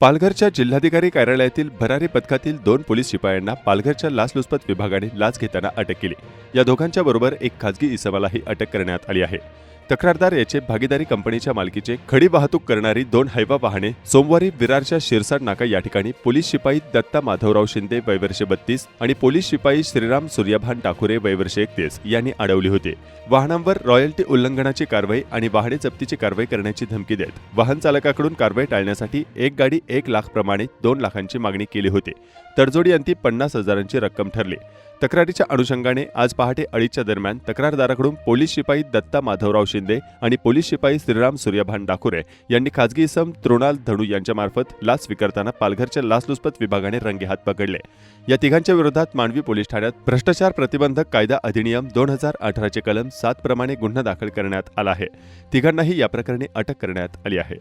पालघरच्या जिल्हाधिकारी कार्यालयातील भरारी पथकातील दोन पोलीस शिपायांना पालघरच्या लाचलुचपत विभागाने लाच घेताना अटक केली. या दोघांच्या बरोबर एक खासगी इसमालाही अटक करण्यात आली आहे. तक्रारदार याचे भागीदारी कंपनीच्या मालकीचे खडी वाहतूक करणारी दोन हैवा वाहने सोमवारी विरारच्या शिरसाट नाका या ठिकाणी पोलीस शिपाई दत्ता माधवराव शिंदे वयवर्षे बत्तीस आणि पोलीस शिपाई श्रीराम सूर्यभान ठाकुरे वयवर्षे एकतीस यांनी अडवली होती. वाहनांवर रॉयल्टी उल्लंघनाची कारवाई आणि वाहने जप्तीची कारवाई करण्याची धमकी देत वाहन चालकाकडून कारवाई टाळण्यासाठी एक गाडी एक लाख प्रमाणे दोन लाखांची मागणी केली होती. तडजोडी अंती पन्नास हजारांची रक्कम ठरली. तक्रारीच्या अनुषंगाने आज पहाटे अडीचच्या दरम्यान तक्रारदाराकडून पोलीस शिपाई दत्ता माधवराव शिंदे आणि पोलीस शिपाई श्रीराम सूर्यभान डाकुरे यांनी खाजगी इसम तृणाल धनू यांच्यामार्फत लाच स्वीकारताना पालघरच्या लाचलुचपत विभागाने रंगेहात पकडले. या तिघांच्या विरोधात मांडवी पोलीस ठाण्यात भ्रष्टाचार प्रतिबंधक कायदा अधिनियम दोन हजार अठराचे कलम सात प्रमाणे गुन्हा दाखल करण्यात आला आहे. तिघांनाही या प्रकरणी अटक करण्यात आली आहे.